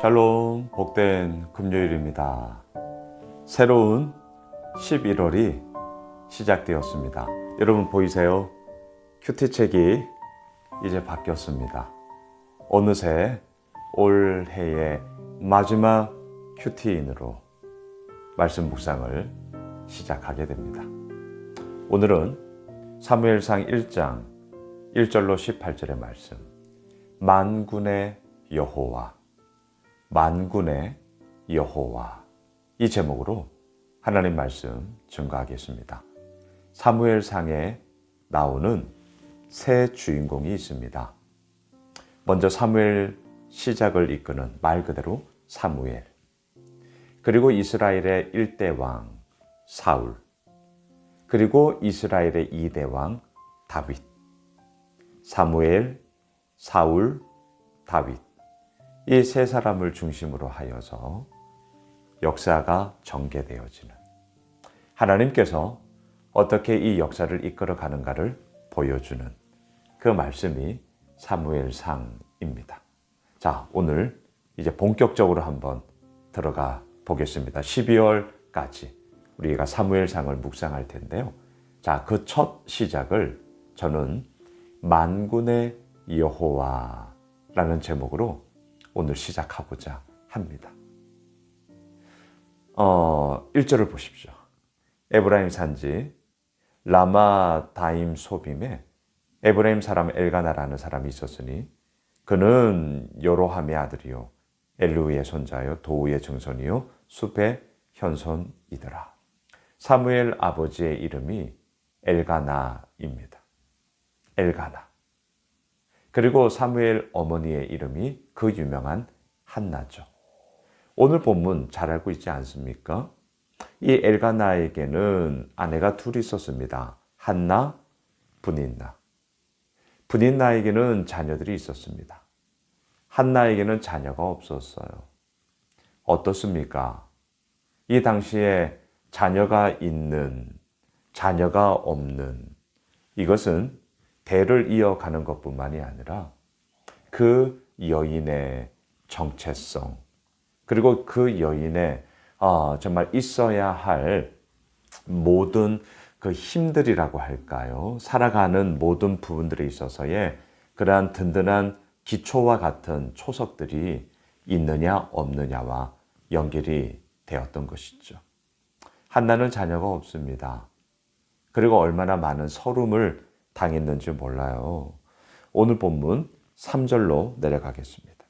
샬롬 복된 금요일입니다. 새로운 11월이 시작되었습니다. 여러분 보이세요? 큐티책이 이제 바뀌었습니다. 어느새 올해의 마지막 큐티인으로 말씀 묵상을 시작하게 됩니다. 오늘은 사무엘상 1장 1절로 18절의 말씀 만군의 여호와 만군의 여호와 이 제목으로 하나님 말씀 증거하겠습니다. 사무엘 상에 나오는 새 주인공이 있습니다. 먼저 사무엘 시작을 이끄는 말 그대로 사무엘. 그리고 이스라엘의 1대 왕 사울. 그리고 이스라엘의 2대 왕 다윗. 사무엘, 사울, 다윗. 이 세 사람을 중심으로 하여서 역사가 전개되어지는 하나님께서 어떻게 이 역사를 이끌어 가는가를 보여주는 그 말씀이 사무엘상입니다. 자, 오늘 이제 본격적으로 한번 들어가 보겠습니다. 12월까지 우리가 사무엘상을 묵상할 텐데요. 자, 그 첫 시작을 저는 만군의 여호와라는 제목으로 오늘 시작하고자 합니다. 어, 1절을 보십시오. 에브라임 산지 라마 다임 소빔에 에브라임 사람 엘가나라는 사람이 있었으니 그는 여로함의 아들이요 엘루의 손자요 도우의 증손이요 숲의 현손이더라. 사무엘 아버지의 이름이 엘가나입니다. 엘가나. 그리고 사무엘 어머니의 이름이 그 유명한 한나죠. 오늘 본문 잘 알고 있지 않습니까? 이 엘가나에게는 아내가 둘이 있었습니다. 한나, 분인나. 분인나에게는 자녀들이 있었습니다. 한나에게는 자녀가 없었어요. 어떻습니까? 이 당시에 자녀가 있는, 자녀가 없는 이것은 대를 이어가는 것뿐만이 아니라 그 여인의 정체성, 그리고 그 여인의 어, 정말 있어야 할 모든 그 힘들이라고 할까요? 살아가는 모든 부분들에 있어서의 그러한 든든한 기초와 같은 초석들이 있느냐 없느냐와 연결이 되었던 것이죠. 한나는 자녀가 없습니다. 그리고 얼마나 많은 서름을 당했는지 몰라요. 오늘 본문 3절로 내려가겠습니다.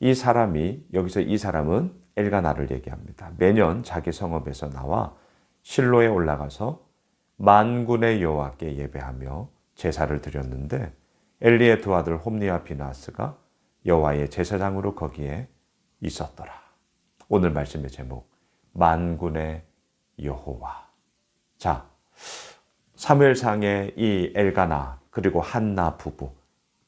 이 사람이 여기서 이 사람은 엘가나를 얘기합니다. 매년 자기 성읍에서 나와 실로에 올라가서 만군의 여호와께 예배하며 제사를 드렸는데 엘리의 두 아들 홈니와 비나스가 여호와의 제사장으로 거기에 있었더라. 오늘 말씀의 제목 만군의 여호와. 자, 사무엘상의 이 엘가나 그리고 한나 부부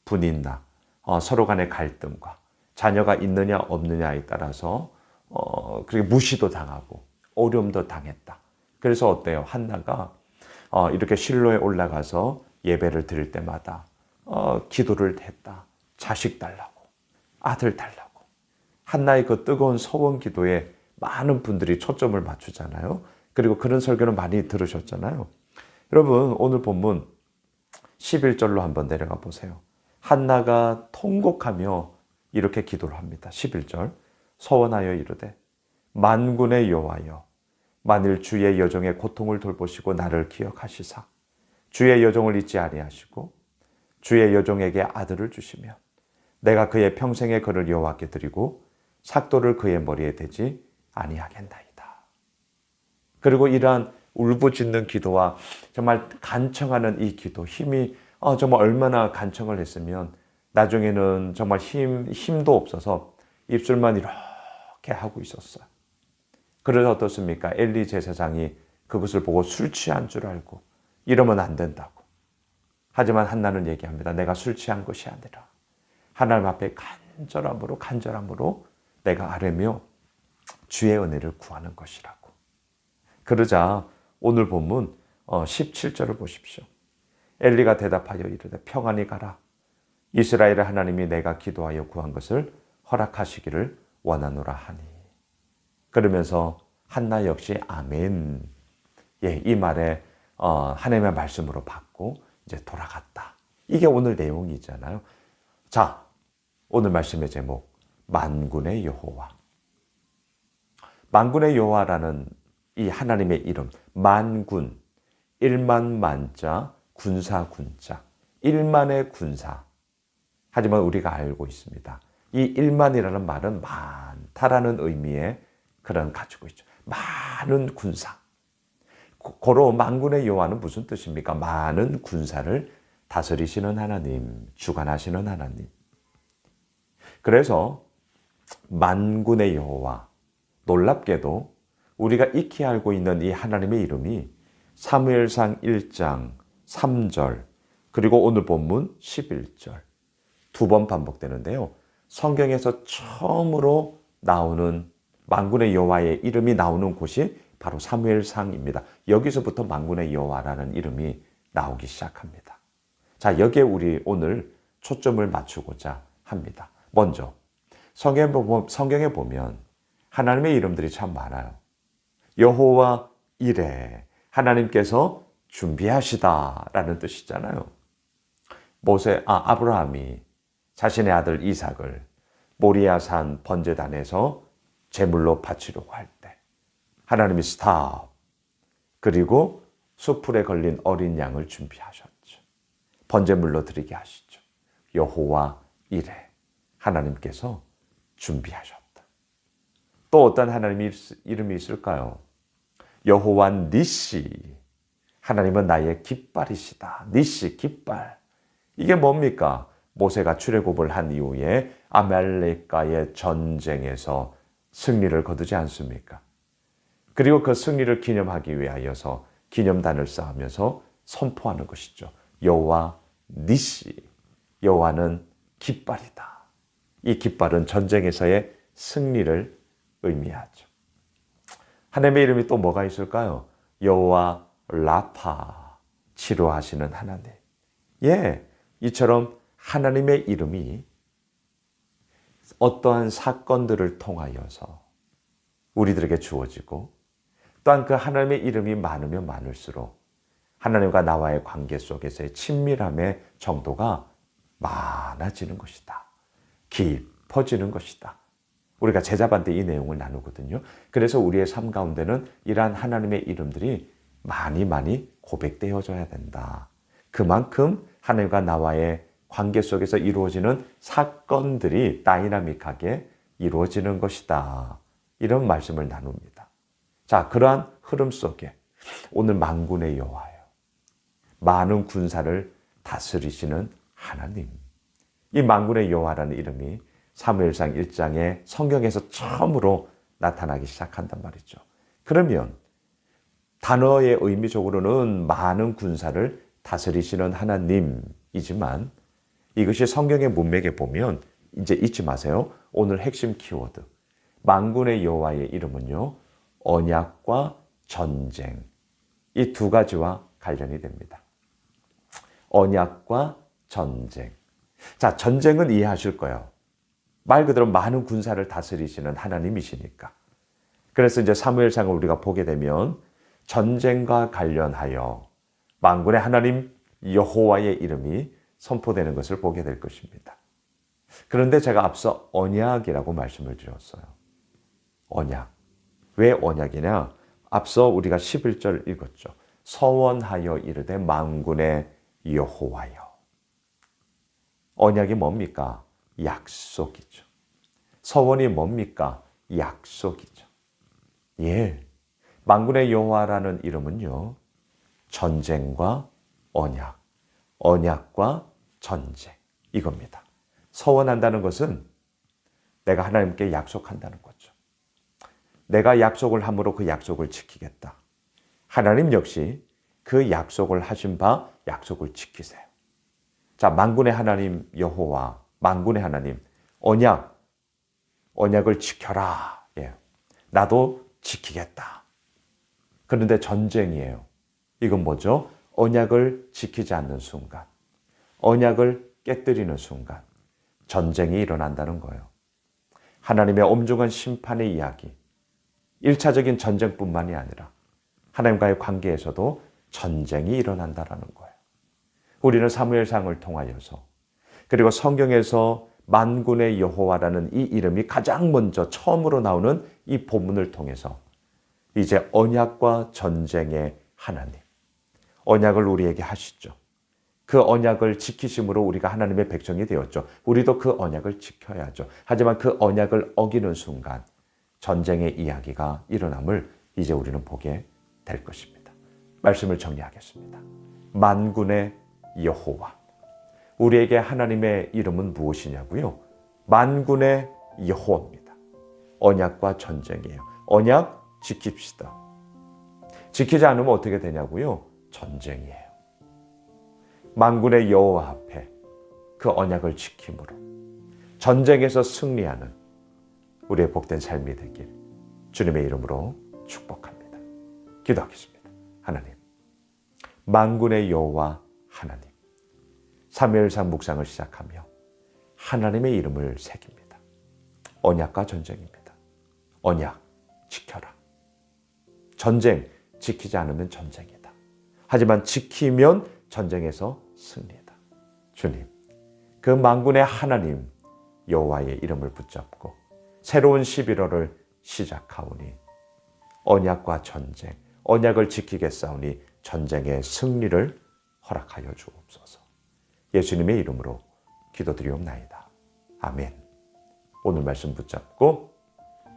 분인나 어, 서로 간의 갈등과 자녀가 있느냐 없느냐에 따라서 어, 그리고 무시도 당하고 어려움도 당했다. 그래서 어때요? 한나가 어, 이렇게 실로에 올라가서 예배를 드릴 때마다 어, 기도를 했다. 자식 달라고, 아들 달라고. 한나의 그 뜨거운 소원 기도에 많은 분들이 초점을 맞추잖아요. 그리고 그런 설교는 많이 들으셨잖아요. 여러분, 오늘 본문 11절로 한번 내려가 보세요. 한나가 통곡하며 이렇게 기도를 합니다. 11절. 서원하여 이르되 만군의 여호와여 만일 주의 여종의 고통을 돌보시고 나를 기억하시사 주의 여종을 잊지 아니하시고 주의 여종에게 아들을 주시면 내가 그의 평생의 그를 여호와께 드리고 삭도를 그의 머리에 대지 아니하겠나이다. 그리고 이러한 울부짖는 기도와 정말 간청하는 이 기도 힘이 어, 정말 얼마나 간청을 했으면 나중에는 정말 힘, 힘도 없어서 입술만 이렇게 하고 있었어요. 그래서 어떻습니까? 엘리 제사장이 그것을 보고 술 취한 줄 알고 이러면 안 된다고. 하지만 한나는 얘기합니다. 내가 술 취한 것이 아니라 하나님 앞에 간절함으로 간절함으로 내가 아뢰며 주의 은혜를 구하는 것이라고. 그러자 오늘 본문 17절을 보십시오. 엘리가 대답하여 이르되 평안히 가라. 이스라엘의 하나님이 내가 기도하여 구한 것을 허락하시기를 원하노라 하니. 그러면서 한나 역시 아멘. 예, 이 말에 어, 하나님의 말씀으로 받고 이제 돌아갔다. 이게 오늘 내용이잖아요. 자, 오늘 말씀의 제목 만군의 여호와. 만군의 여호와라는 이 하나님의 이름 만군 1만 만자 군사 군자 1만의 군사. 하지만 우리가 알고 있습니다. 이 1만이라는 말은 많다라는 의미의 그런 가지고 있죠. 많은 군사. 고로 만군의 여호와는 무슨 뜻입니까? 많은 군사를 다스리시는 하나님, 주관하시는 하나님. 그래서 만군의 여호와 놀랍게도 우리가 익히 알고 있는 이 하나님의 이름이 사무엘상 1장 3절 그리고 오늘 본문 11절 두 번 반복되는데요. 성경에서 처음으로 나오는 만군의 여호와의 이름이 나오는 곳이 바로 사무엘상입니다. 여기서부터 만군의 여호와라는 이름이 나오기 시작합니다. 자, 여기에 우리 오늘 초점을 맞추고자 합니다. 먼저 성경에 보면 하나님의 이름들이 참 많아요. 여호와 이레 하나님께서 준비하시다라는 뜻이잖아요. 모세 아 아브라함이 자신의 아들 이삭을 모리아산 번제단에서 제물로 바치려고 할 때 하나님이 스탑 그리고 수풀에 걸린 어린 양을 준비하셨죠. 번제물로 드리게 하시죠. 여호와 이레 하나님께서 준비하셨다. 또 어떤 하나님의 이름이 있을까요? 여호와 니시 하나님은 나의 깃발이시다. 니시 깃발. 이게 뭡니까? 모세가 출애굽을 한 이후에 아말렉과의 전쟁에서 승리를 거두지 않습니까? 그리고 그 승리를 기념하기 위하여서 기념단을 쌓으면서 선포하는 것이죠. 여호와 니시 여호와는 깃발이다. 이 깃발은 전쟁에서의 승리를 의미하죠. 하나님의 이름이 또 뭐가 있을까요? 여호와 라파 치료하시는 하나님. 예, 이처럼 하나님의 이름이 어떠한 사건들을 통하여서 우리들에게 주어지고 또한 그 하나님의 이름이 많으면 많을수록 하나님과 나와의 관계 속에서의 친밀함의 정도가 많아지는 것이다. 깊어지는 것이다. 우리가 제자반 때이 내용을 나누거든요. 그래서 우리의 삶 가운데는 이러한 하나님의 이름들이 많이 많이 고백되어져야 된다. 그만큼 하나님과 나와의 관계 속에서 이루어지는 사건들이 다이나믹하게 이루어지는 것이다. 이런 말씀을 나눕니다. 자, 그러한 흐름 속에 오늘 만군의 여호와요. 많은 군사를 다스리시는 하나님. 이 만군의 여호와라는 이름이 사무엘상 1장에 성경에서 처음으로 나타나기 시작한단 말이죠. 그러면 단어의 의미적으로는 많은 군사를 다스리시는 하나님이지만 이것이 성경의 문맥에 보면 이제 잊지 마세요. 오늘 핵심 키워드. 만군의 여호와의 이름은요. 언약과 전쟁. 이 두 가지와 관련이 됩니다. 언약과 전쟁. 자, 전쟁은 이해하실 거예요. 말 그대로 많은 군사를 다스리시는 하나님이시니까. 그래서 이제 사무엘상을 우리가 보게 되면 전쟁과 관련하여 만군의 하나님 여호와의 이름이 선포되는 것을 보게 될 것입니다. 그런데 제가 앞서 언약이라고 말씀을 드렸어요. 언약. 왜 언약이냐? 앞서 우리가 11절 읽었죠. 서원하여 이르되 만군의 여호와여. 언약이 뭡니까? 약속이죠. 서원이 뭡니까? 약속이죠. 예. 만군의 여호와라는 이름은요. 전쟁과 언약, 언약과 전쟁 이겁니다. 서원한다는 것은 내가 하나님께 약속한다는 거죠. 내가 약속을 함으로 그 약속을 지키겠다. 하나님 역시 그 약속을 하신 바 약속을 지키세요. 자, 만군의 하나님 여호와, 만군의 하나님 언약, 언약을 지켜라. 예. 나도 지키겠다. 그런데 전쟁이에요. 이건 뭐죠? 언약을 지키지 않는 순간, 언약을 깨뜨리는 순간, 전쟁이 일어난다는 거예요. 하나님의 엄중한 심판의 이야기, 1차적인 전쟁뿐만이 아니라 하나님과의 관계에서도 전쟁이 일어난다라는 거예요. 우리는 사무엘상을 통하여서 그리고 성경에서 만군의 여호와라는 이 이름이 가장 먼저 처음으로 나오는 이 본문을 통해서 이제 언약과 전쟁의 하나님, 언약을 우리에게 하시죠. 그 언약을 지키심으로 우리가 하나님의 백성이 되었죠. 우리도 그 언약을 지켜야죠. 하지만 그 언약을 어기는 순간 전쟁의 이야기가 일어남을 이제 우리는 보게 될 것입니다. 말씀을 정리하겠습니다. 만군의 여호와. 우리에게 하나님의 이름은 무엇이냐고요? 만군의 여호와입니다. 언약과 전쟁이에요. 언약 지킵시다. 지키지 않으면 어떻게 되냐고요? 전쟁이에요. 만군의 여호와 앞에 그 언약을 지킴으로 전쟁에서 승리하는 우리의 복된 삶이 되길 주님의 이름으로 축복합니다. 기도하겠습니다. 하나님, 만군의 여호와 하나님, 사무엘상 묵상을 시작하며 하나님의 이름을 새깁니다. 언약과 전쟁입니다. 언약 지켜라. 전쟁 지키지 않으면 전쟁이다. 하지만 지키면 전쟁에서 승리다. 주님, 그 만군의 하나님 여호와의 이름을 붙잡고 새로운 11월을 시작하오니 언약과 전쟁, 언약을 지키겠사오니 전쟁의 승리를 허락하여 주옵소서. 예수님의 이름으로 기도드리옵나이다. 아멘. 오늘 말씀 붙잡고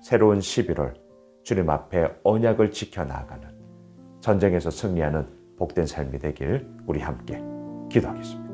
새로운 11월 주님 앞에 언약을 지켜나가는 전쟁에서 승리하는 복된 삶이 되길 우리 함께 기도하겠습니다.